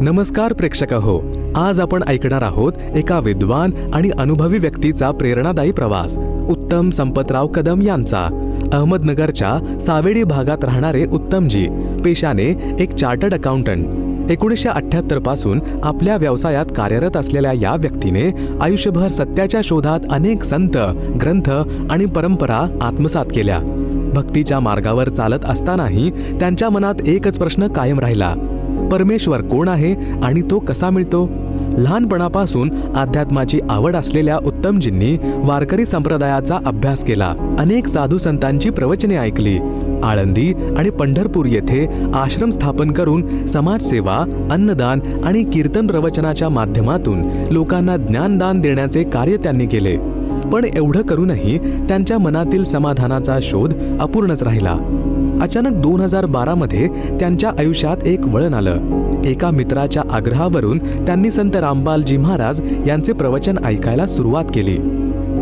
नमस्कार प्रेक्षक हो आज आपण ऐकणार आहोत एका विद्वान आणि अनुभवी व्यक्तीचा प्रेरणादायी प्रवास. उत्तम संपतराव कदम यांचा. अहमदनगरच्या सावेडी भागात राहणारे उत्तमजी पेशाने एक चार्टर्ड अकाउंटंट. एकोणीसशे अठ्ठ्याहत्तरपासून आपल्या व्यवसायात कार्यरत असलेल्या या व्यक्तीने आयुष्यभर सत्याच्या शोधात अनेक संत ग्रंथ आणि परंपरा आत्मसात केल्या. भक्तीच्या मार्गावर चालत असतानाही त्यांच्या मनात एकच प्रश्न कायम राहिला. परमेश्वर कोण आहे आणि तो कसा मिळतो? लहानपणापासून अध्यात्माची आवड असलेल्या उत्तमजींनी वारकरी संप्रदायाचा अभ्यास केला. अनेक साधू संतांची प्रवचने ऐकली. आळंदी आणि पंढरपूर येथे आश्रम स्थापन करून समाजसेवा अन्नदान आणि कीर्तन प्रवचनाच्या माध्यमातून लोकांना ज्ञानदान देण्याचे कार्य त्यांनी केले. पण एवढं करूनही त्यांच्या मनातील समाधानाचा शोध अपूर्णच राहिला. अचानक दोन हजार बारा मध्ये त्यांच्या आयुष्यात एक वळण आलं. एका मित्राच्या आग्रहावरून त्यांनी संत रामबालजी महाराज यांचे प्रवचन ऐकायला सुरुवात केली.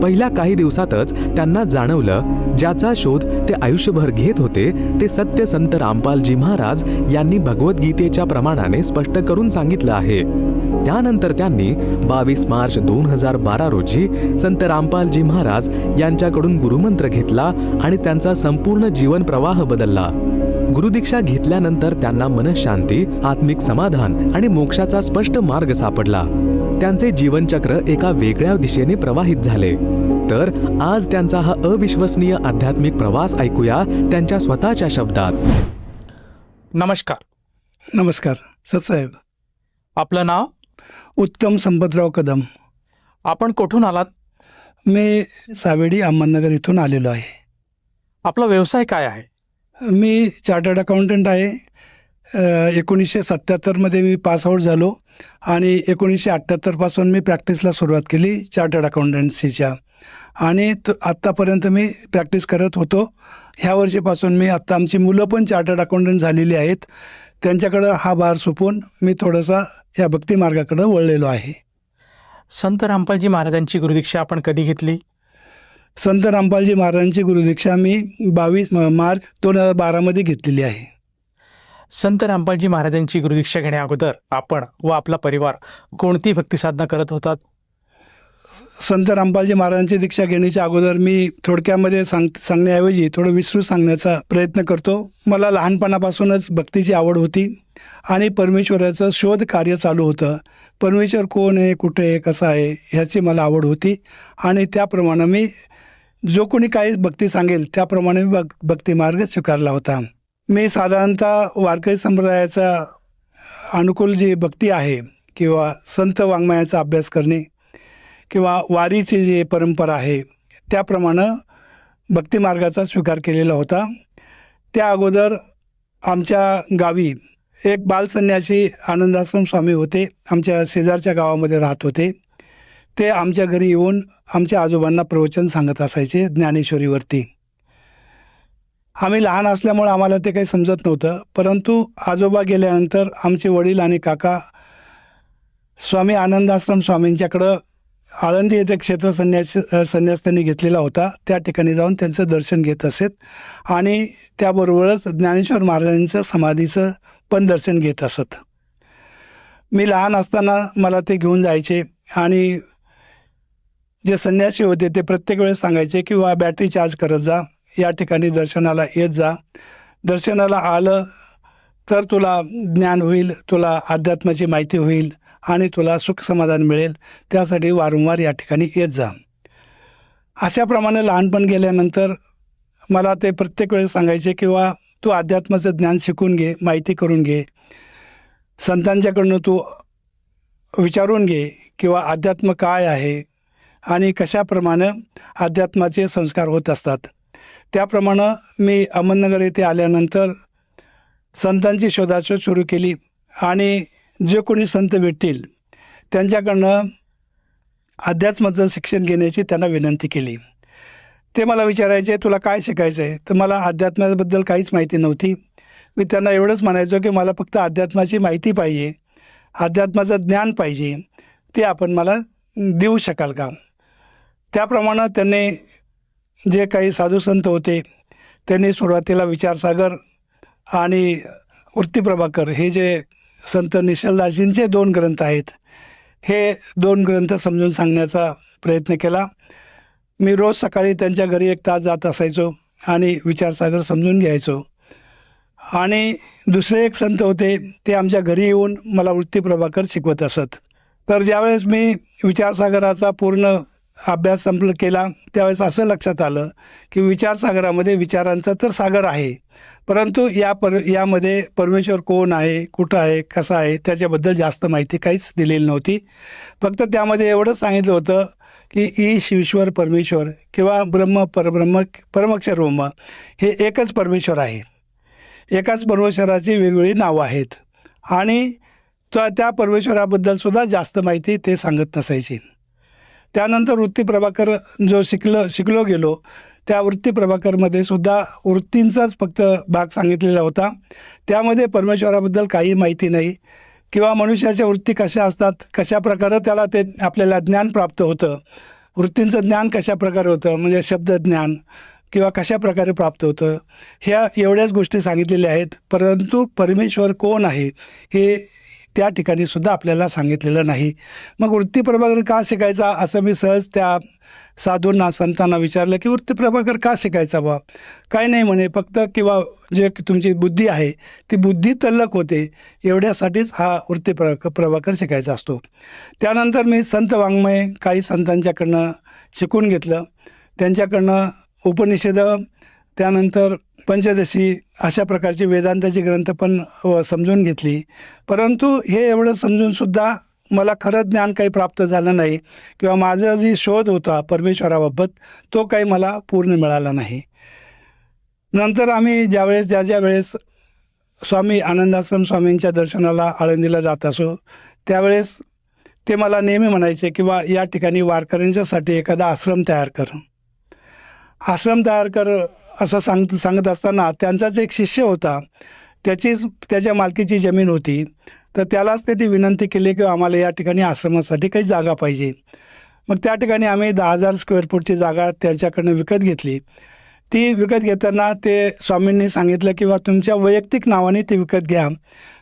पहिल्या काही दिवसातच त्यांना जाणवलं ज्याचा शोध ते आयुष्यभर घेत होते ते सत्य संत रामपालजी महाराज यांनी भगवद्गीतेच्या प्रमाणाने स्पष्ट करून सांगितलं आहे. त्यानंतर त्यांनी बावीस मार्च दोन हजार बारा रोजी संत रामपालजी महाराज यांच्याकडून गुरुमंत्र घेतला आणि त्यांचा संपूर्ण जीवन प्रवाह बदलला. गुरुदीक्षा घेतल्यानंतर त्यांना मनशांती आत्मिक समाधान आणि मोक्षाचा स्पष्ट मार्ग सापडला. त्यांचे जीवनचक्र एका वेगळ्या दिशेने प्रवाहित झाले. तर आज त्यांचा हा अविश्वसनीय आध्यात्मिक प्रवास ऐकूया त्यांच्या स्वतःच्या शब्दात. नमस्कार. नमस्कार सतसाहेब आपलं नाव? उत्तम संपतराव कदम. आपण कुठून आलात? मी सावेडी अहमदनगर इथून आलेलो आहे. आपला व्यवसाय काय आहे? मी चार्टर्ड अकाउंटंट आहे. एकोणीसशे सत्त्याहत्तरमध्ये मी पास आऊट झालो आणि एकोणीसशे अठ्ठ्याहत्तरपासून मी प्रॅक्टिसला सुरुवात केली चार्टर्ड अकाउंटन्सीच्या आणि तो आत्तापर्यंत मी प्रॅक्टिस करत होतो. ह्या वर्षीपासून मी आत्ता आमची मुलं पण चार्टर्ड अकाउंटंट झालेली आहेत. त्यांच्याकडं हा भार सोपून मी थोडासा ह्या भक्ती मार्गाकडं वळलेलो आहे. संत रामपालजी महाराजांची गुरुदीक्षा आपण कधी घेतली? संत रामपालजी महाराजांची गुरुदीक्षा मी बावीस मार्च दोन हजार बारामध्ये घेतलेली आहे. संत रामपालजी महाराजांची गुरुदीक्षा घेण्या अगोदर आपण व आपला परिवार कोणती भक्ती साधना करत होतात? संत रामपालजी महाराजांची दीक्षा घेण्याच्या अगोदर मी थोडक्यामध्ये सांग सांगण्याऐवजी थोडं विसरू सांगण्याचा प्रयत्न करतो. मला लहानपणापासूनच भक्तीची आवड होती आणि परमेश्वराचं शोध कार्य चालू होतं. परमेश्वर कोण आहे कुठे आहे कसा आहे ह्याची मला आवड होती आणि त्याप्रमाणे मी जो कोणी काही भक्ती सांगेल त्याप्रमाणे मी भक् भक्ती मार्ग स्वीकारला होता. मी साधारणतः वारकरी संप्रदायाचा अनुकूल जी भक्ती आहे किंवा संत वाङ्मयाचा अभ्यास करणे किंवा वारीची जी परंपरा आहे त्याप्रमाणे भक्तिमार्गाचा स्वीकार केलेला होता. त्या अगोदर आमच्या गावी एक बालसन्यासी आनंदाश्रम स्वामी होते. आमच्या शेजारच्या गावामध्ये राहत होते. ते आमच्या घरी येऊन आमच्या आजोबांना प्रवचन सांगत असायचे ज्ञानेश्वरीवरती. आम्ही लहान असल्यामुळे आम्हाला ते काही समजत नव्हतं. परंतु आजोबा गेल्यानंतर आमचे वडील आणि काका स्वामी आनंदाश्रम स्वामींच्याकडं आळंदी येथे क्षेत्र संन्यास संन्यास त्यांनी घेतलेला होता. त्या ठिकाणी जाऊन त्यांचं दर्शन घेत असत आणि त्याबरोबरच ज्ञानेश्वर महाराजांचं समाधीचं पण दर्शन घेत असत. मी लहान असताना मला ते घेऊन जायचे आणि जे संन्यासी होते ते प्रत्येक वेळेस सांगायचे किंवा बॅटरी चार्ज करत जा या ठिकाणी दर्शनाला येत जा. दर्शनाला आलं तर तुला ज्ञान होईल तुला अध्यात्माची माहिती होईल आणि तुला सुख समाधान मिळेल त्यासाठी वारंवार या ठिकाणी येत जा. अशाप्रमाणे लहानपण गेल्यानंतर मला ते प्रत्येक वेळेस सांगायचे किंवा तू अध्यात्माचं ज्ञान शिकून घे माहिती करून घे. संतांच्याकडनं तू विचारून घे किंवा अध्यात्म काय आहे आणि कशाप्रमाणे अध्यात्माचे संस्कार होत असतात. त्याप्रमाणे मी अहमदनगर येथे आल्यानंतर संतांची शोधाशोध सुरू केली आणि जे कोणी संत भेटतील त्यांच्याकडनं अध्यात्माचं शिक्षण घेण्याची त्यांना विनंती केली. ते मला विचारायचे तुला काय शिकायचं आहे? तर मला अध्यात्माबद्दल काहीच माहिती नव्हती. मी त्यांना एवढंच म्हणायचो की मला फक्त अध्यात्माची माहिती पाहिजे. अध्यात्माचं ज्ञान पाहिजे. ते आपण मला देऊ शकाल का? त्याप्रमाणे त्यांनी जे काही साधू संत होते त्यांनी सुरुवातीला विचारसागर आणि वृत्तीप्रभाकर हे जे संत निशलदासजींचे दोन ग्रंथ आहेत. हे दोन ग्रंथ समजून सांगण्याचा प्रयत्न केला. मी रोज सकाळी त्यांच्या घरी एक तास जात असायचो आणि विचारसागर समजून घ्यायचो. आणि दुसरे एक संत होते ते आमच्या घरी येऊन मला वृत्ती प्रभाकर शिकवत असत. तर ज्यावेळेस मी विचारसागराचा पूर्ण अभ्यास संपलं केला त्यावेळेस असं लक्षात आलं की विचारसागरामध्ये विचारांचा तर सागर आहे. परंतु या पर यामध्ये परमेश्वर कोण आहे कुठं आहे कसा आहे त्याच्याबद्दल जास्त माहिती काहीच दिलेली नव्हती. फक्त त्यामध्ये एवढंच सांगितलं होतं की ईश ईश्वर परमेश्वर किंवा ब्रह्म परब्रह्म परमक्षर ब्रह्म हे एकच परमेश्वर आहे. एकाच परमेश्वराची वेगवेगळी नावं आहेत. आणि त्या परमेश्वराबद्दल सुद्धा जास्त माहिती ते सांगत नसायची. त्यानंतर वृत्ती प्रभाकर जो शिकलं शिकलो गेलो त्या वृत्ती प्रभाकरमध्ये सुद्धा वृत्तींचाच फक्त भाग सांगितलेला होता. त्यामध्ये परमेश्वराबद्दल काही माहिती नाही. किंवा मनुष्याच्या वृत्ती कशा असतात कशा प्रकारे त्याला ते आपल्याला ज्ञान प्राप्त होतं वृत्तींचं ज्ञान कशा प्रकारे होतं म्हणजे शब्दज्ञान किंवा कशा प्रकारे प्राप्त होतं ह्या एवढ्याच गोष्टी सांगितलेल्या आहेत. परंतु परमेश्वर कोण आहे हे त्या ठिकाणी सुद्धा आपल्याला सांगितलेलं नाही. मग वृत्तीप्रभाकर का शिकायचा? असं मी सहज त्या साधूंना संतांना विचारलं की वृत्तीप्रभाकर का शिकायचा बा काय नाही म्हणे फक्त किंवा जे तुमची बुद्धी आहे ती बुद्धी तल्लक होते. एवढ्यासाठीच हा वृत्ती प्र प्रभाकर शिकायचा असतो. त्यानंतर मी संत वाङ्मय काही संतांच्याकडनं शिकून घेतलं. त्यांच्याकडनं उपनिषद त्यानंतर पंचदशी अशा प्रकारचे वेदांताचे ग्रंथ पण समजून घेतली. परंतु हे एवढं समजूनसुद्धा मला खरं ज्ञान काही प्राप्त झालं नाही किंवा माझा जी शोध होता परमेश्वराबाबत तो काही मला पूर्ण मिळाला नाही. नंतर आम्ही ज्यावेळेस ज्या ज्या वेळेस स्वामी आनंदाश्रम स्वामींच्या दर्शनाला आळंदीला जात असो त्यावेळेस ते मला नेहमी म्हणायचे किंवा या ठिकाणी वारकऱ्यांच्यासाठी एखादा आश्रम तयार कर. आश्रम तयार कर असं सांग सांगत असताना त्यांचाच एक शिष्य होता. त्याचीच त्याच्या मालकीची जमीन होती. तर त्यालाच त्यांनी विनंती केली की आम्हाला या ठिकाणी आश्रमासाठी काही जागा पाहिजे. मग त्या ठिकाणी आम्ही दहा हजार स्क्वेअर फूटची जागा त्यांच्याकडनं विकत घेतली. ती विकत घेताना ते स्वामींनी सांगितलं किंवा तुमच्या वैयक्तिक नावाने ती विकत घ्या.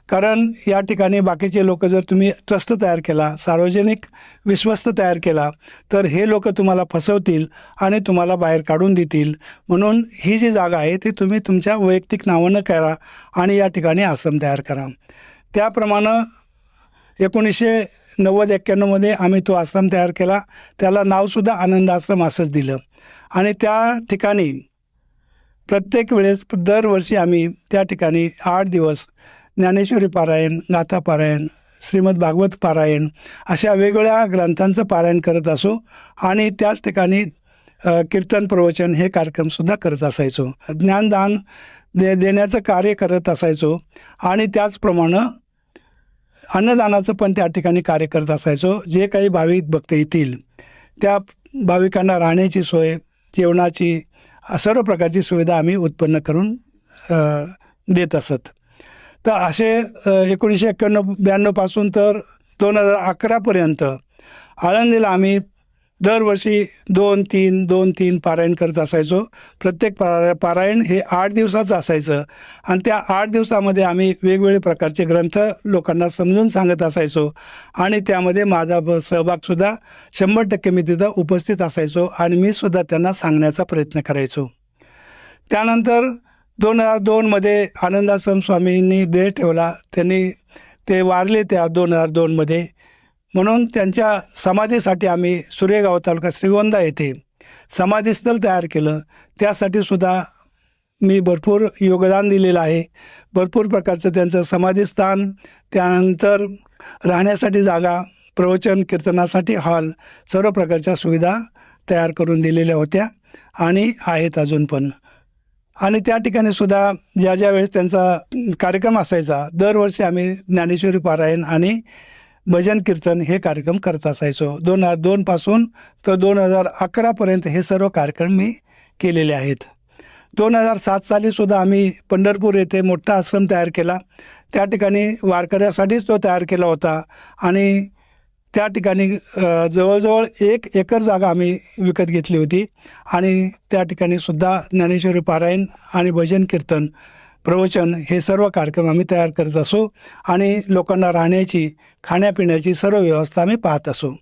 कारण या ठिकाणी बाकीचे लोक जर तुम्ही ट्रस्ट तयार केला सार्वजनिक विश्वस्त तयार केला तर हे लोक तुम्हाला फसवतील आणि तुम्हाला बाहेर काढून देतील. म्हणून ही जी जागा आहे ती तुम्ही तुमच्या वैयक्तिक नावानं करा आणि या ठिकाणी आश्रम तयार करा. त्याप्रमाणे एकोणीसशे नव्वद एक्क्याण्णवमध्ये आम्ही तो आश्रम तयार केला. त्याला नावसुद्धा आनंद आश्रम असंच दिलं. आणि त्या ठिकाणी प्रत्येक वेळेस दरवर्षी आम्ही त्या ठिकाणी आठ दिवस ज्ञानेश्वरी पारायण गाथा पारायण श्रीमद भागवत पारायण अशा वेगवेगळ्या ग्रंथांचं पारायण करत असो आणि त्याच ठिकाणी कीर्तन प्रवचन हे कार्यक्रमसुद्धा करत असायचो. ज्ञानदान दे देण्याचं कार्य करत असायचो आणि त्याचप्रमाणे अन्नदानाचं पण त्या ठिकाणी कार्य करत असायचो. जे काही भाविक भक्त येतील त्या भाविकांना राहण्याची सोय जेवणाची सर्व प्रकारची सुविधा आम्ही उत्पन्न करून देत असत. तर असे एकोणीसशे एक्क्याण्णव ब्याण्णवपासून तर दोन हजार अकरापर्यंत आळंदीला आम्ही दरवर्षी दोन तीन दोन तीन पारायण करत असायचो. प्रत्येक पारा पारायण हे आठ दिवसाचं असायचं. आणि त्या आठ दिवसामध्ये आम्ही वेगवेगळे प्रकारचे ग्रंथ लोकांना समजून सांगत असायचो. आणि त्यामध्ये माझा ब- सहभागसुद्धा शंभर टक्के मी तिथं उपस्थित असायचो आणि मी सुद्धा त्यांना सांगण्याचा प्रयत्न करायचो. त्यानंतर दोन हजार दोनमध्ये आनंदाश्रम स्वामींनी देह ठेवला. त्यांनी ते वारले त्या दोन हजार दोनमध्ये म्हणून त्यांच्या समाधीसाठी आम्ही सुरेगाव तालुका श्रीगोंदा येथे समाधीस्थळ तयार केलं. त्यासाठी सुद्धा मी भरपूर योगदान दिलेलं आहे. भरपूर प्रकारचं त्यांचं समाधीस्थान त्यानंतर राहण्यासाठी जागा प्रवचन कीर्तनासाठी हॉल सर्व प्रकारच्या सुविधा तयार करून दिलेल्या होत्या आणि आहेत अजून पण. आणि त्या ठिकाणी सुद्धा ज्या ज्या वेळेस त्यांचा कार्यक्रम असायचा दरवर्षी आम्ही ज्ञानेश्वरी पारायण आणि भजन कीर्तन हे कार्यक्रम करत असायचो. दोन हजार दोनपासून तर दोन हजार अकरापर्यंत हे सर्व कार्यक्रम मी केलेले आहेत. दोन हजार सात सालीसुद्धा आम्ही पंढरपूर येथे मोठा आश्रम तयार केला. त्या ठिकाणी वारकऱ्यासाठीच तो तयार केला होता आणि त्या ठिकाणी जवळजवळ एक एकर जागा आम्ही विकत घेतली होती. आणि त्या ठिकाणी सुद्धा ज्ञानेश्वरी पारायण आणि भजन कीर्तन प्रवचन हे सर्व कार्यक्रम आम्ही तयार करत असू आणि लोकांना राहण्याची खाण्यापिण्याची सर्व व्यवस्था आम्ही पाहत असू.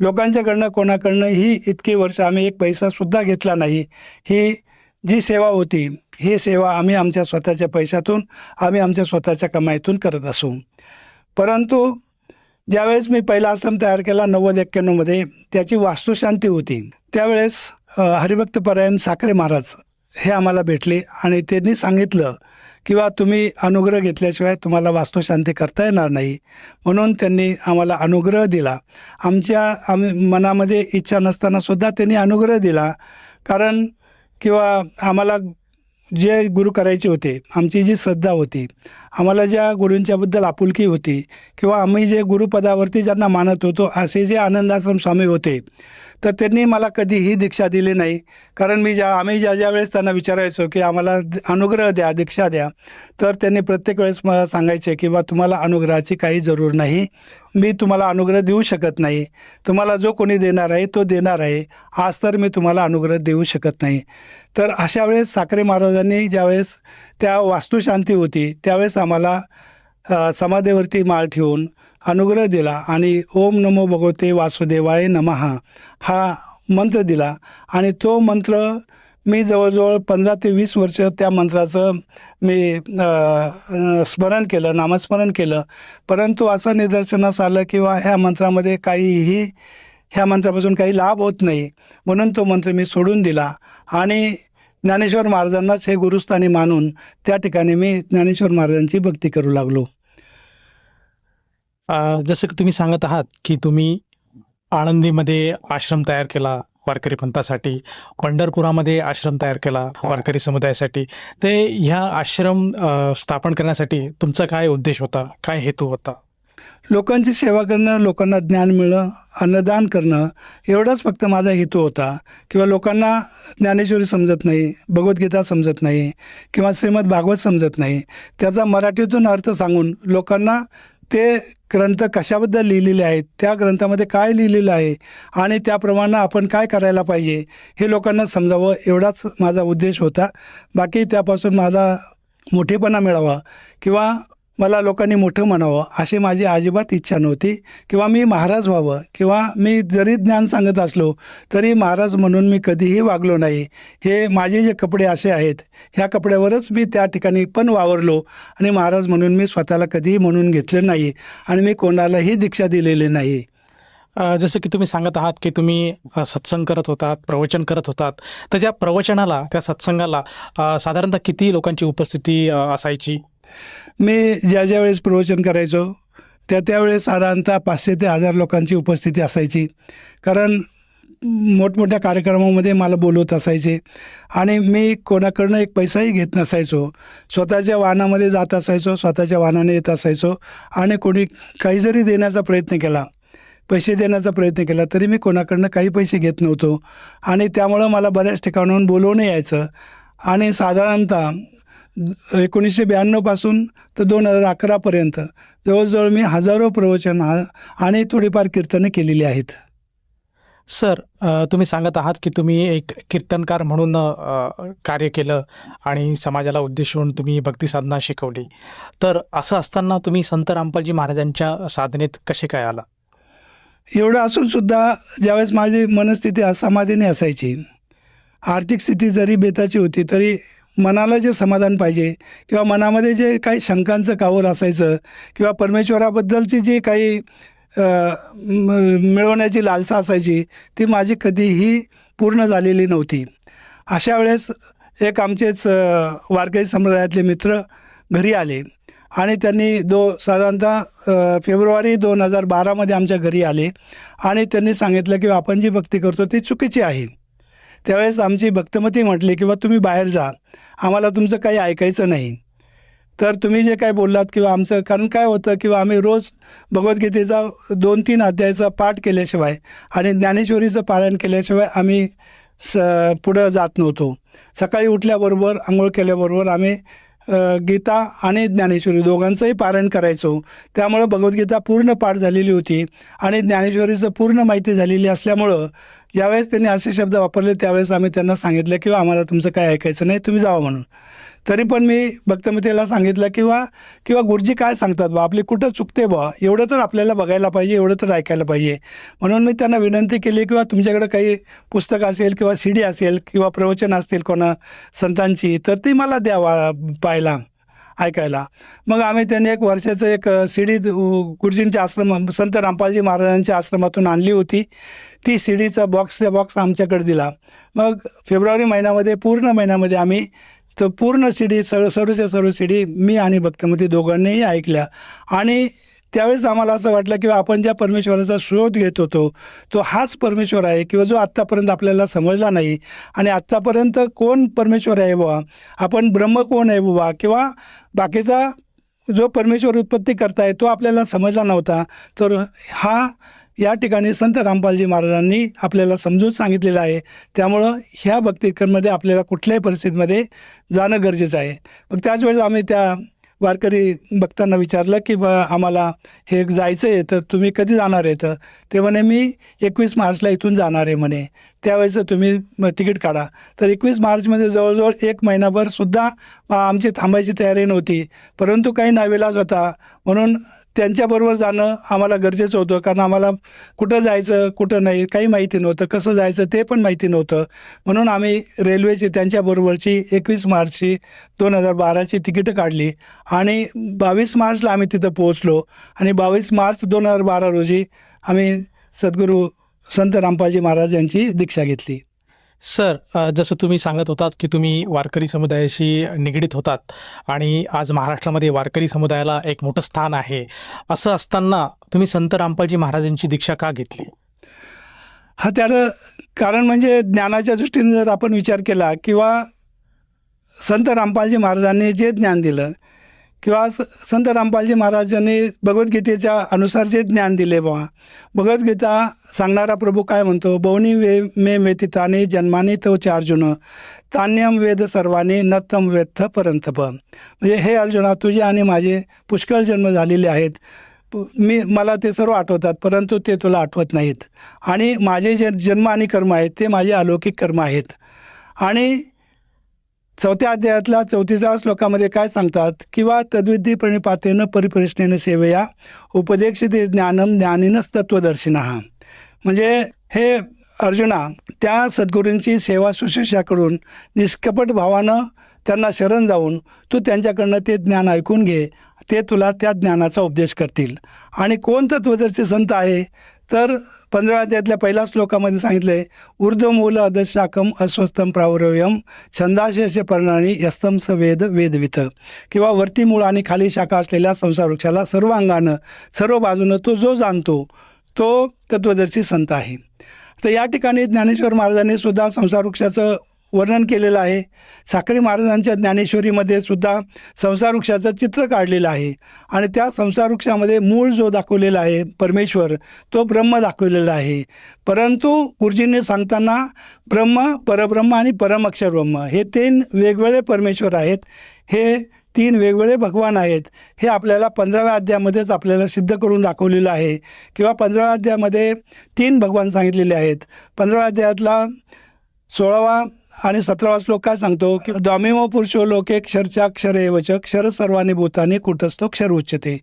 लोकांच्याकडनं कोणाकडनं ही इतकी वर्ष आम्ही एक पैसासुद्धा घेतला नाही. ही जी सेवा होती ही सेवा आम्ही आमच्या स्वतःच्या पैशातून आम्ही आमच्या स्वतःच्या कमाईतून करत असू. परंतु ज्यावेळेस मी पहिला आश्रम तयार केला नव्वद एक्क्याण्णवमध्ये त्याची वास्तुशांती होती. त्यावेळेस अ, हरिभक्त परायण साखरे महाराज हे आम्हाला भेटले आणि त्यांनी सांगितलं किंवा तुम्ही अनुग्रह घेतल्याशिवाय तुम्हाला वास्तुशांती करता येणार नाही. म्हणून त्यांनी आम्हाला अनुग्रह दिला. आमच्या आम्ही मनामध्ये इच्छा नसतानासुद्धा त्यांनी अनुग्रह दिला. कारण किंवा आम्हाला जे गुरु करायचे होते आमची जी श्रद्धा होती आम्हाला ज्या गुरूंच्याबद्दल आपुलकी होती किंवा आम्ही जे गुरुपदावरती ज्यांना मानत होतो असे जे आनंदाश्रम स्वामी होते तर त्यांनी मला कधीही दीक्षा दिली नाही. कारण मी ज्या आम्ही ज्या ज्या वेळेस त्यांना विचारायचो की आम्हाला अनुग्रह द्या दीक्षा द्या तर त्यांनी प्रत्येक वेळेस मला सांगायचे की बा तुम्हाला अनुग्रहाची काही जरूर नाही. मी तुम्हाला अनुग्रह देऊ शकत नाही. तुम्हाला जो कोणी देणार आहे तो देणार आहे. आज तर मी तुम्हाला अनुग्रह देऊ शकत नाही. तर अशा वेळेस साखरे महाराजांनी ज्यावेळेस त्या वास्तुशांती होती त्यावेळेस आम्हाला समाधेवरती समाधीवरती माळ ठेवून अनुग्रह दिला आणि ओम नमो भगवते वासुदेवाय नमहा हा मंत्र दिला. आणि तो मंत्र मी जवळजवळ पंधरा ते वीस वर्ष त्या मंत्राचं मी स्मरण केलं नामस्मरण केलं. परंतु असं निदर्शनास आलं किंवा ह्या मंत्रामध्ये काहीही ह्या मंत्रापासून काही लाभ होत नाही. म्हणून तो मंत्र मी सोडून दिला. आणि ज्ञानेश्वर महाराजांनाच हे गुरुस्थानी मानून त्या ठिकाणी मी ज्ञानेश्वर महाराजांची भक्ती करू लागलो. जसं की तुम्ही सांगत आहात की तुम्ही आळंदीमध्ये आश्रम तयार केला वारकरी पंथासाठी पंढरपुरामध्ये आश्रम तयार केला वारकरी समुदायासाठी. ते ह्या आश्रम स्थापन करण्यासाठी तुमचा काय उद्देश होता? काय हेतू होता? लोकांची सेवा करणं लोकांना ज्ञान मिळणं अन्नदान करणं एवढाच फक्त माझा हेतू होता. किंवा लोकांना ज्ञानेश्वरी समजत नाही भगवद्गीता समजत नाही किंवा श्रीमद भागवत समजत नाही. त्याचा मराठीतून अर्थ सांगून लोकांना ते ग्रंथ कशाबद्दल लिहिलेले आहेत त्या ग्रंथामध्ये काय लिहिलेलं आहे आणि त्याप्रमाणे आपण काय करायला पाहिजे हे लोकांना समजावं एवढाच माझा उद्देश होता. बाकी त्यापासून माझा मोठेपणा मिळावा. किंवा मला लोकांनी मोठं म्हणावं अशी माझी अजिबात इच्छा नव्हती. किंवा मी महाराज व्हावं किंवा मी जरी ज्ञान सांगत असलो तरी महाराज म्हणून मी कधीही वागलो नाही. हे माझे जे कपडे असे आहेत ह्या कपड्यावरच मी त्या ठिकाणी पण वावरलो आणि महाराज म्हणून मी स्वतःला कधीही म्हणून घेतलं नाही आणि मी कोणालाही दीक्षा दिलेली नाही. जसं की तुम्ही सांगत आहात की तुम्ही सत्संग करत होतात प्रवचन करत होतात. तर त्या प्रवचनाला त्या सत्संगाला साधारणतः किती लोकांची उपस्थिती असायची? मी ज्या ज्या वेळेस प्रवचन करायचो त्या त्यावेळेस साधारणतः पाचशे ते हजार लोकांची उपस्थिती असायची. कारण मोठमोठ्या कार्यक्रमामध्ये मला बोलवत असायचे. आणि मी कोणाकडनं एक पैसाही घेत नसायचो. स्वतःच्या वाहनामध्ये जात असायचो स्वतःच्या वाहनाने येत असायचो. आणि कोणी काही जरी देण्याचा प्रयत्न केला पैसे देण्याचा प्रयत्न केला तरी मी कोणाकडनं काही पैसे घेत नव्हतो. आणि त्यामुळं मला बऱ्याच ठिकाणाहून बोलवणं यायचं. आणि साधारणतः एकोणीसशे ब्याण्णवपासून तर दोन हजार अकरापर्यंत जवळजवळ मी हजारो प्रवचन आणि थोडीफार कीर्तनं केलेली आहेत. सर तुम्ही सांगत आहात की तुम्ही एक कीर्तनकार म्हणून कार्य केलं आणि समाजाला उद्देशून तुम्ही भक्ती साधना शिकवली. तर असं असताना तुम्ही संत रामपालजी महाराजांच्या साधनेत कसे काय आला? एवढं असून सुद्धा ज्यावेळेस माझी मनस्थिती असमाधानी असायची आर्थिक स्थिती जरी बेताची होती तरी मनाला जे समाधान पाहिजे किंवा मनामध्ये जे काही शंकांचं कावर असायचं किंवा परमेश्वराबद्दलची जी काही म- मिळवण्याची लालसा असायची ती माझी कधीही पूर्ण झालेली नव्हती. अशा वेळेस एक आमचेच वारकरी संप्रदायातले मित्र घरी आले आणि त्यांनी दो साधारणतः फेब्रुवारी दोन हजार बारामध्ये आमच्या घरी आले आणि त्यांनी सांगितलं की आपण जी भक्ती करतो ती चुकीची आहे. त्यावेळेस आमची भक्तमती म्हटली किंवा तुम्ही बाहेर जा. आम्हाला तुमचं काही ऐकायचं नाही. तर तुम्ही जे काय बोललात किंवा आमचं कारण काय होतं किंवा आम्ही रोज भगवद्गीतेचा दोन तीन अध्यायाचा पाठ केल्याशिवाय आणि ज्ञानेश्वरीचं पारायण केल्याशिवाय आम्ही स पुढं जात नव्हतो. सकाळी उठल्याबरोबर आंघोळ केल्याबरोबर आम्ही गीता आणि ज्ञानेश्वरी दोघांचंही पारायण करायचो. त्यामुळं भगवद्गीता पूर्ण पाठ झालेली होती आणि ज्ञानेश्वरीचं पूर्ण माहिती झालेली असल्यामुळं ज्यावेळेस त्यांनी असे शब्द वापरले त्यावेळेस आम्ही त्यांना सांगितलं किंवा आम्हाला तुमचं काय ऐकायचं नाही तुम्ही जावा म्हणून. तरी पण मी भक्तमतीला सांगितलं किंवा किंवा गुरुजी काय सांगतात बा आपली कुठं चुकते बा एवढं तर आपल्याला बघायला पाहिजे एवढं तर ऐकायला पाहिजे. म्हणून मी त्यांना विनंती केली किंवा तुमच्याकडे काही पुस्तक असेल किंवा सी डी असेल किंवा प्रवचन असतील कोणा संतांची तर ती मला द्यावा पाहायला. ऐकायला. मग आम्ही त्यांनी एक वर्षाचं एक सी डी गुरुजींच्या आश्रम संत रामपालजी महाराजांच्या आश्रमातून आणली होती. ती सी डीचा बॉक्सचा बॉक्स आमच्याकडे दिला. मग फेब्रुवारी महिन्यामध्ये पूर्ण महिन्यामध्ये आम्ही तर पूर्ण सी डी सर्व सर्वच्या सर्व सी डी मी आणि भक्तमती दोघांनीही ऐकल्या. आणि त्यावेळेस आम्हाला असं वाटलं की आपण ज्या परमेश्वराचा शोध घेत होतो तो हाच परमेश्वर आहे किंवा जो आत्तापर्यंत आपल्याला समजला नाही. आणि आत्तापर्यंत कोण परमेश्वर आहे बुवा? आपण ब्रह्म कोण आहे बाबा किंवा बाकीचा जो परमेश्वर उत्पत्ती करताय तो आपल्याला समजला नव्हता. तर हा या ठिकाणी संत रामपालजी महाराजांनी आपल्याला समजून सांगितलेलं आहे. त्यामुळं ह्या भक्तिक्रममध्ये आपल्याला कुठल्याही परिस्थितीमध्ये जाणं गरजेचं आहे. मग त्याच वेळेस आम्ही त्या वारकरी भक्तांना विचारलं की बा आम्हाला हे जायचं आहे तर तुम्ही कधी जाणार आहे? तर ते म्हणे मी एकवीस मार्चला इथून जाणार आहे म्हणे. त्यावेळेस तुम्ही तिकीट काढा. तर एकवीस मार्चमध्ये जवळजवळ एक महिनाभर सुद्धा आमची थांबायची तयारी नव्हती. परंतु काही नाविलाज होता. म्हणून त्यांच्याबरोबर जाणं आम्हाला गरजेचं होतं. कारण आम्हाला कुठं जायचं कुठं नाही काही माहिती नव्हतं. कसं जायचं ते पण माहिती नव्हतं. म्हणून आम्ही रेल्वेची त्यांच्याबरोबरची एकवीस मार्चची दोन हजार बाराची तिकीटं काढली. आणि बावीस मार्चला आम्ही तिथं पोहोचलो. आणि बावीस मार्च दोन हजार बारा रोजी आम्ही सद्गुरू संत रामपालजी महाराज यांची दीक्षा घेतली. सर जसं तुम्ही सांगत होतात की तुम्ही वारकरी समुदायाशी निगडीत होतात आणि आज महाराष्ट्रामध्ये वारकरी समुदायाला एक मोठं स्थान आहे असं असताना तुम्ही संत रामपालजी महाराजांची दीक्षा का घेतली? हा त्याला कारण म्हणजे ज्ञानाच्या दृष्टीने जर आपण विचार केला किंवा संत रामपालजी महाराजांनी जे ज्ञान दिलं किंवा स संत रामपालजी महाराजांनी भगवद्गीतेच्या अनुसार जे ज्ञान दिले बा भगवद्गीता सांगणारा प्रभू काय म्हणतो? बौनी वे मे व्यतिताने जन्माने तो अर्जुन तान्यम वेद सर्वाने नतम वेत्थ परंतप म्हणजे हे अर्जुना तुझे आणि माझे पुष्कळ जन्म झालेले आहेत. मी मला ते सर्व आठवतात परंतु ते तुला आठवत नाहीत. आणि माझे जे जन्म आणि कर्म आहेत ते माझे अलौकिक कर्म आहेत. आणि चौथ्या अध्यायातल्या चौतीसाव्या श्लोकामध्ये काय सांगतात? किंवा तद्विधी प्रणिपातेनं परिप्रश्नेनं सेवया उपदेक्षिते ज्ञानम ज्ञानीनच तत्वदर्शिना म्हणजे हे अर्जुना त्या सद्गुरूंची सेवा शुश्रूषाकडून निष्कपट भावानं त्यांना शरण जाऊन तू त्यांच्याकडनं ते ज्ञान ऐकून घे ते तुला त्या ज्ञानाचा उपदेश करतील. आणि कोण तत्वदर्शी संत आहे? तर पंधरा अध्यायातल्या पहिल्या श्लोकामध्ये सांगितले ऊर्ध्वमूल अदशाकम अस्वस्थम प्रावरव्यम छंदाशेष पर्णानी यस्तम स वेद वेदवित. किंवा वरती मूळ आणि खाली शाखा असलेल्या संसार वृक्षाला सर्व अंगानं सर्व बाजूनं तो जो जाणतो तो तत्वदर्शी संत आहे. तर या ठिकाणी ज्ञानेश्वर महाराजांनी सुद्धा संसार वृक्षाचं वर्णन केलेलं आहे. साखरी महाराजांच्या ज्ञानेश्वरीमध्ये सुद्धा संसारवृक्षाचं चित्र काढलेलं आहे. आणि त्या संसारवृक्षामध्ये मूळ जो दाखवलेला आहे परमेश्वर तो ब्रह्म दाखवलेला आहे. परंतु गुरुजींनी सांगताना ब्रह्म परब्रह्म आणि परमअक्षर ब्रह्म हे तीन वेगवेगळे परमेश्वर आहेत. हे तीन वेगवेगळे भगवान आहेत. हे आपल्याला पंधराव्या अध्यायामध्येच आपल्याला सिद्ध करून दाखवलेलं आहे. किंवा पंधराव्या अध्यायामध्ये तीन भगवान सांगितलेले आहेत. पंधराव्या अध्यायातला सोळावा आणि सतरावा श्लोक काय सांगतो? की द्वामिव पुरुषो लोके क्षरच्या क्षर एवच क्षर सर्वांनी भूताने कुटस्थो क्षर उच्चते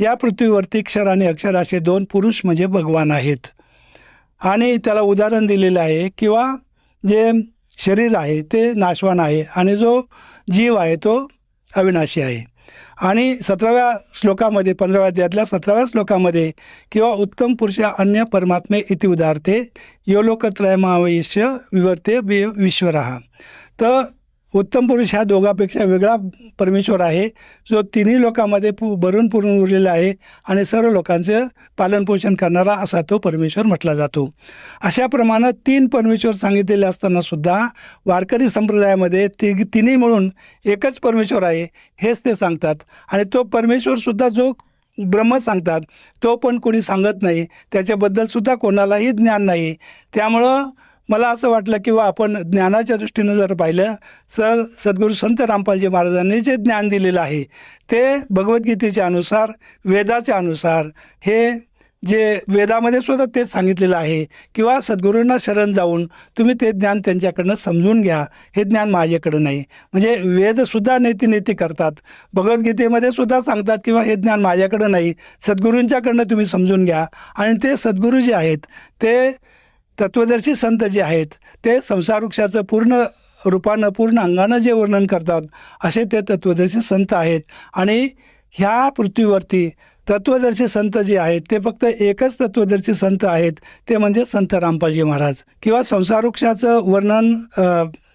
या पृथ्वीवरती क्षर आणि अक्षर असे दोन पुरुष म्हणजे भगवान आहेत. आणि त्याला उदाहरण दिलेलं आहे किंवा जे शरीर आहे ते नाशवान आहे आणि जो जीव आहे तो अविनाशी आहे. आणि सतराव्या श्लोकामध्ये पंधराव्या अध्यायातल्या सतराव्या श्लोकामध्ये किंवा उत्तम पुरुषा अन्य परमात्मे इति उदारते यो लोकत्रयमावयस्य विवर्ते वे विश्वरहा तर उत्तम पुरुष ह्या दोघापेक्षा वेगळा परमेश्वर आहे. जो तिन्ही लोकांमध्ये पु भरून पुरून उरलेला आहे आणि सर्व लोकांचं पालनपोषण करणारा असा तो परमेश्वर म्हटला जातो. अशा प्रमाणात तीन परमेश्वर सांगितलेले असताना सुद्धा वारकरी संप्रदायामध्ये ति तिन्ही मिळून एकच परमेश्वर आहे हेच ते सांगतात. आणि तो परमेश्वरसुद्धा जो ब्रह्म सांगतात तो पण कोणी सांगत नाही. त्याच्याबद्दलसुद्धा कोणालाही ज्ञान नाही. त्यामुळं मला असं वाटलं किंवा आपण ज्ञानाच्या दृष्टीनं जर पाहिलं सर सद्गुरू संत रामपालजी महाराजांनी जे ज्ञान दिलेलं आहे ते भगवद्गीतेच्या अनुसार वेदाच्या अनुसार हे जे वेदामध्ये सुद्धा तेच सांगितलेलं आहे किंवा सद्गुरूंना शरण जाऊन तुम्ही ते ज्ञान त्यांच्याकडनं समजून घ्या हे ज्ञान माझ्याकडं नाही. म्हणजे वेदसुद्धा नेती नेती करतात. भगवद्गीतेमध्ये सुद्धा सांगतात किंवा हे ज्ञान माझ्याकडं नाही सद्गुरूंच्याकडनं तुम्ही समजून घ्या. आणि ते सद्गुरू जे आहेत ते तत्वदर्शी संत जे आहेत ते संसार वृक्षाचं पूर्ण रूपानं पूर्ण अंगानं जे वर्णन करतात असे ते तत्वदर्शी संत आहेत. आणि ह्या पृथ्वीवरती तत्वदर्शी संत जे आहेत ते फक्त एकच तत्वदर्शी संत आहेत ते म्हणजे संत रामपालजी महाराज. किंवा संसारवृक्षाचं वर्णन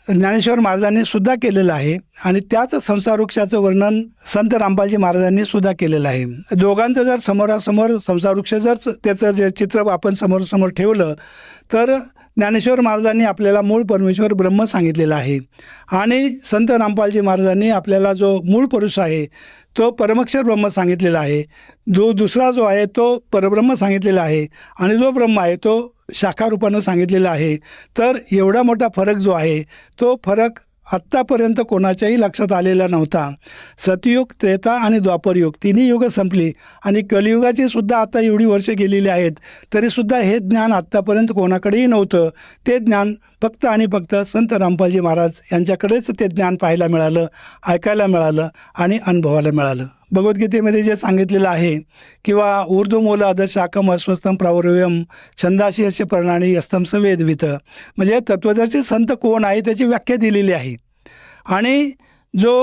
ज्ञानेश्वर महाराजांनी सुद्धा केलेलं आहे आणि त्याच संसारवृक्षाचं वर्णन संत रामपालजी महाराजांनी सुद्धा केलेलं आहे. दोघांचं जर समोरासमोर संसारवृक्ष जर त्याचं जे चित्र आपण समोरासमोर ठेवलं तर ज्ञानेश्वर महाराजांनी आपल्याला मूळ परमेश्वर ब्रह्म सांगितलेला आहे. आणि संत रामपालजी महाराजांनी आपल्याला जो मूळ पुरुष आहे तो परमक्षर ब्रह्म सांगितलेला आहे. जो दुसरा जो आहे तो परब्रह्म सांगितलेला आहे. आणि जो ब्रह्म आहे तो शाखा रूपानं सांगितलेला आहे. तर एवढा मोठा फरक जो आहे तो फरक आत्तापर्यंत कोणाच्याही लक्षात आलेला नव्हता. सतयुग त्रेता आणि द्वापरयुग तिन्ही युग संपली आणि कलियुगाची सुद्धा आता एवढी वर्षे गेलेली आहेत तरीसुद्धा हे ज्ञान आत्तापर्यंत कोणाकडेही नव्हतं. ते ज्ञान फक्त आणि फक्त संत रामपालजी महाराज यांच्याकडेच ते ज्ञान पाहायला मिळालं ऐकायला मिळालं आणि अनुभवायला मिळालं. भगवद्गीतेमध्ये जे सांगितलेलं आहे किंवा ऊर्ध्व मूल अधशाकम अश्वस्तम प्रावरव्यम छंदाशी असे प्रणाणी अस्तम सवेदवित म्हणजे तत्वदर्शी संत कोण आहे त्याची व्याख्या दिलेली आहे. आणि जो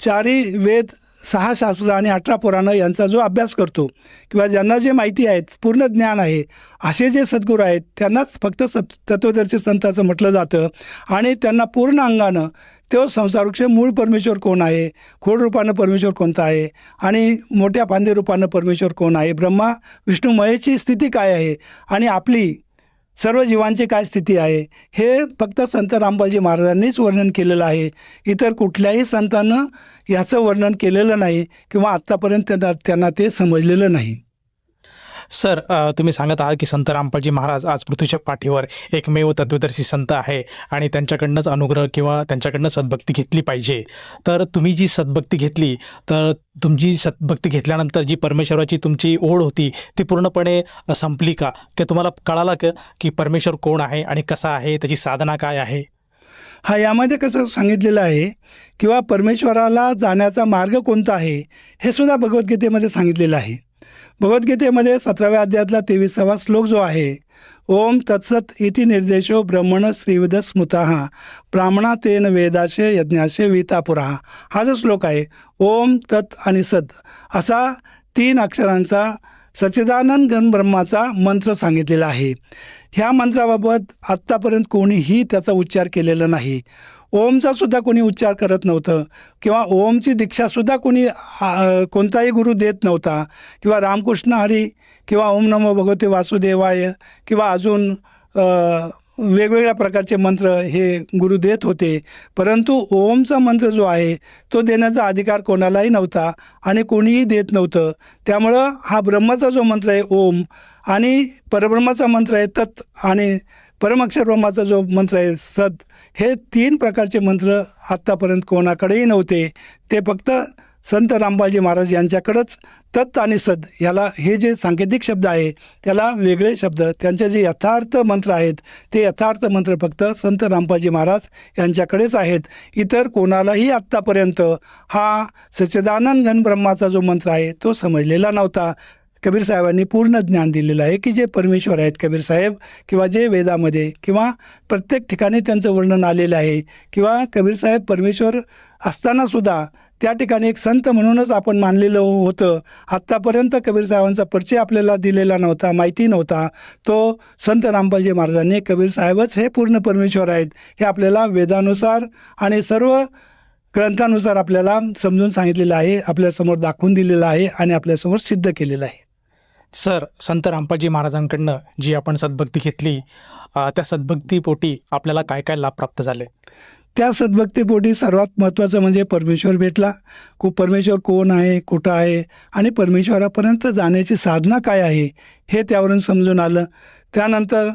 चारी वेद सहा शास्त्र आणि अठरा पुराणं यांचा जो अभ्यास करतो किंवा ज्यांना जे माहिती आहेत पूर्ण ज्ञान आहे असे जे सद्गुरू आहेत त्यांनाच फक्त सत तत्वदर्शी संत असं म्हटलं जातं. आणि त्यांना पूर्ण अंगानं तो संसारवृक्ष मूळ परमेश्वर कोण आहे? खोड रूपानं परमेश्वर कोणता आहे? आणि मोठ्या फांदे रूपानं परमेश्वर कोण आहे? ब्रह्मा विष्णू महेशची स्थिती काय आहे? आणि आपली सर्व जीवांची काय स्थिती आहे? हे फक्त संत रामपालजी महाराजांनीच वर्णन केलेलं आहे. इतर कुठल्याही संतांनं याचं वर्णन केलेलं नाही किंवा आत्तापर्यंत त्यांना त्यांना ते समजलेलं नाही. सर तुम्ही सांगत आहात की संत रामपालजी महाराज आज पृथ्वीच्या पाठीवर एकमेव तत्वदर्शी संत आहे आणि त्यांच्याकडनंच अनुग्रह किंवा त्यांच्याकडनं सद्भक्ती घेतली पाहिजे. तर तुम्ही जी सद्भक्ती घेतली तर तुमची सद्भक्ती घेतल्यानंतर जी परमेश्वराची तुमची ओढ होती ती पूर्णपणे संपली का? की तुम्हाला कळालं का की परमेश्वर कोण आहे आणि कसा आहे त्याची साधना काय आहे? हा यामध्ये कसं सांगितलेलं आहे किंवा परमेश्वराला जाण्याचा मार्ग कोणता आहे हे सुद्धा भगवद्गीतेमध्ये सांगितलेलं आहे. भगवद्गीतेमध्ये सतराव्या अध्यायातला तेविसावा श्लोक जो आहे ओम तत्सत इति निर्देशो ब्रह्मण श्रीविद स्मृता ब्राह्मणा तेन वेदाशे यज्ञाशे वितापुरा. हा जो श्लोक आहे ओम तत् आणि सत असा तीन अक्षरांचा सच्चिदानंद गणब्रह्माचा मंत्र सांगितलेला आहे. ह्या मंत्राबाबत आत्तापर्यंत कोणीही त्याचा उच्चार केलेला नाही. ओमचा सुद्धा कोणी उच्चार करत नव्हतं. किंवा ओमची दीक्षासुद्धा कोणी कोणताही गुरु देत नव्हता. किंवा रामकृष्ण हरी किंवा ओम नमो भगवते वासुदेवाय किंवा अजून वेगवेगळ्या प्रकारचे मंत्र हे गुरु देत होते. परंतु ओमचा मंत्र जो आहे तो देण्याचा अधिकार कोणालाही नव्हता आणि कोणीही देत नव्हतं. त्यामुळं हा ब्रह्माचा जो मंत्र आहे ओम आणि परब्रह्माचा मंत्र आहे तत् आणि परमाक्षर ब्रह्माचा जो मंत्र आहे सत हे तीन प्रकारचे मंत्र आत्तापर्यंत कोणाकडेही नव्हते. ते फक्त संत रामबाजी महाराज यांच्याकडंच तत् आणि सद याला हे जे सांकेतिक शब्द आहे त्याला वेगळे शब्द त्यांचे जे यथार्थ मंत्र आहेत ते यथार्थ मंत्र फक्त संत रामबाजी महाराज यांच्याकडेच आहेत. इतर कोणालाही आत्तापर्यंत हा सच्चिदानंद घनब्रह्माचा जो मंत्र आहे तो समजलेला नव्हता. कबीर साहेबांनी पूर्ण ज्ञान दिलेलं आहे की जे परमेश्वर आहेत कबीर साहेब किंवा जे वेदामध्ये किंवा प्रत्येक ठिकाणी त्यांचं वर्णन आलेलं आहे किंवा कबीर साहेब परमेश्वर असतानासुद्धा त्या ठिकाणी एक संत म्हणूनच आपण मानलेलं होतं. आत्तापर्यंत कबीर साहेबांचा परिचय आपल्याला दिलेला नव्हता माहिती नव्हता. तो संत रामपालजी महाराजांनी कबीर साहेबच हे पूर्ण परमेश्वर आहेत हे आपल्याला वेदानुसार आणि सर्व ग्रंथानुसार आपल्याला समजून सांगितलेलं आहे आपल्यासमोर दाखवून दिलेलं आहे आणि आपल्यासमोर सिद्ध केलेलं आहे. सर संत रामपाजी महाराजांकडनं जी आपण सद्भक्ती घेतली त्या सद्भक्तीपोटी आपल्याला काय काय लाभ प्राप्त झाले? त्या सद्भक्तीपोटी सर्वात महत्त्वाचं म्हणजे परमेश्वर भेटला. को परमेश्वर कोण आहे कुठं आहे आणि परमेश्वरापर्यंत जाण्याची साधना काय आहे हे त्यावरून समजून आलं. त्यानंतर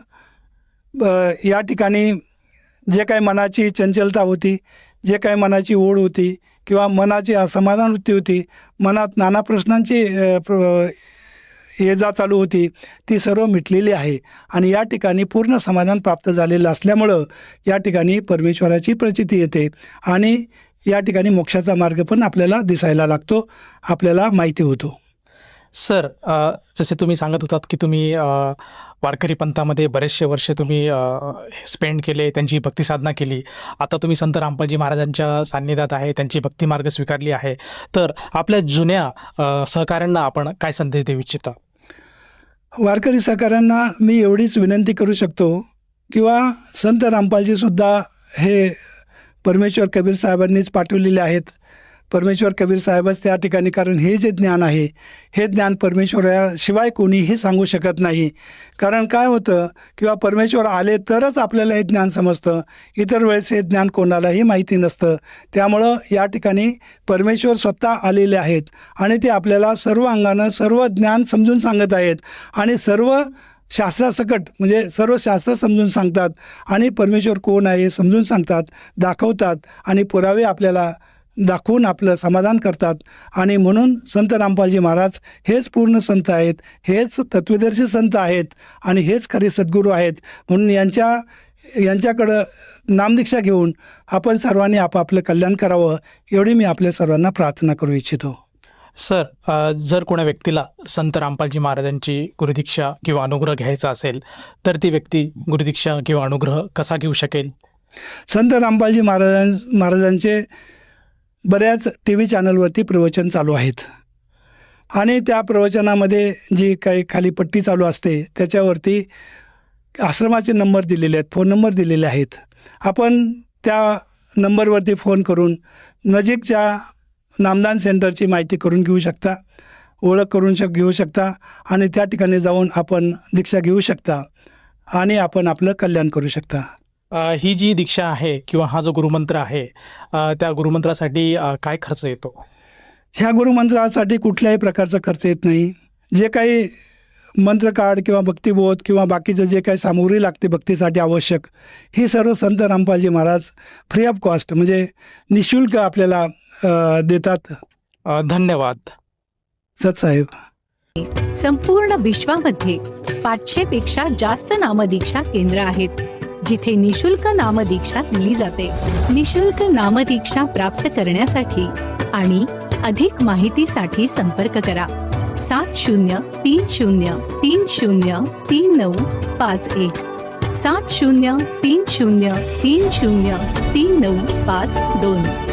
या ठिकाणी जे काही मनाची चंचलता होती जे काही मनाची ओढ होती किंवा मनाची असमाधान वृत्ती होती मनात नाना प्रश्नांची प्र- ये जा चालू होती ती सर्व मिटलेली आहे आणि या ठिकाणी पूर्ण समाधान प्राप्त झालेलं असल्यामुळं या ठिकाणी परमेश्वराची प्रचिती येते आणि या ठिकाणी मोक्षाचा मार्ग पण आपल्याला दिसायला लागतो आपल्याला माहिती होतो. सर जसे तुम्ही सांगत होतात की तुम्ही वारकरी पंथामध्ये बरेचसे वर्ष तुम्ही स्पेंड केले त्यांची भक्ती साधना केली. आता तुम्ही संत रामपालजी महाराजांच्या सान्निध्यात आहे त्यांची भक्ती मार्ग स्वीकारली आहे. तर आपल्या जुन्या सहकाऱ्यांना आपण काय संदेश देऊ इच्छिता? वारकरी सहकाऱ्यांना मी एवढीच विनंती करू शकतो किंवा संत रामपालजीसुद्धा हे परमेश्वर कबीर साहेबांनीच पाठवलेले आहेत. परमेश्वर कबीर साहेबच त्या ठिकाणी कारण हे जे ज्ञान आहे हे ज्ञान परमेश्वराशिवाय कोणीही सांगू शकत नाही. कारण काय होतं किंवा परमेश्वर आले तरच आपल्याला हे ज्ञान समजतं. इतर वेळेस हे ज्ञान कोणालाही माहिती नसतं. त्यामुळं या ठिकाणी परमेश्वर स्वतः आलेले आहेत आणि ते आपल्याला सर्व अंगानं सर्व ज्ञान समजून सांगत आहेत. आणि सर्व शास्त्रासकट म्हणजे सर्व शास्त्र समजून सांगतात. आणि परमेश्वर कोण आहे समजून सांगतात दाखवतात आणि पुरावे आपल्याला दाखवून आपलं समाधान करतात. आणि म्हणून संत रामपालजी महाराज हेच पूर्ण संत आहेत हेच तत्वदर्शी संत आहेत आणि हेच खरे सद्गुरू आहेत. म्हणून यांच्या यांच्याकडं नामदीक्षा घेऊन आपण सर्वांनी आपापलं कल्याण करावं एवढी मी आपल्या सर्वांना प्रार्थना करू इच्छितो. सर जर कोणा व्यक्तीला संत रामपालजी महाराजांची गुरुदीक्षा किंवा अनुग्रह घ्यायचा असेल तर ती व्यक्ती गुरुदीक्षा किंवा अनुग्रह कसा घेऊ शकेल? संत रामपालजी महाराजां महाराजांचे बऱ्याच टी व्ही चॅनलवरती प्रवचन चालू आहेत. आणि त्या प्रवचनामध्ये जी काही खाली पट्टी चालू असते त्याच्यावरती आश्रमाचे नंबर दिलेले आहेत फोन नंबर दिलेले आहेत. आपण त्या नंबरवरती फोन करून नजीकच्या नामदान सेंटरची माहिती करून घेऊ शकता ओळख करून शक घेऊ शकता आणि त्या ठिकाणी जाऊन आपण दीक्षा घेऊ शकता आणि आपण आपलं कल्याण करू शकता. ही जी दीक्षा आहे किंवा हा जो गुरुमंत्र आहे त्या गुरुमंत्रासाठी काय खर्च येतो? ह्या गुरुमंत्रासाठी कुठल्याही प्रकारचा खर्च येत नाही. जे काही मंत्र कार्ड किंवा भक्तिबोध किंवा बाकीचं जे काही सामुग्री लागते भक्तीसाठी आवश्यक ही सर्व Sant Rampalji Maharaj free of cost म्हणजे निशुल्क आपल्याला देतात. धन्यवाद. सतसाहेब संपूर्ण विश्वामध्ये पाचशे पेक्षा जास्त नामदीक्षा केंद्र आहेत. जिथे निशुल्क नामदीक्षा दिली जाते. निशुल्क नामदीक्षा प्राप्त करण्यासाठी आणि अधिक माहितीसाठी संपर्क करा. सात शून्य तीन शून्य तीन शून्य तीन नऊ पाच एक. सात शून्य तीन शून्य तीन शून्य तीन नऊ पाच दोन.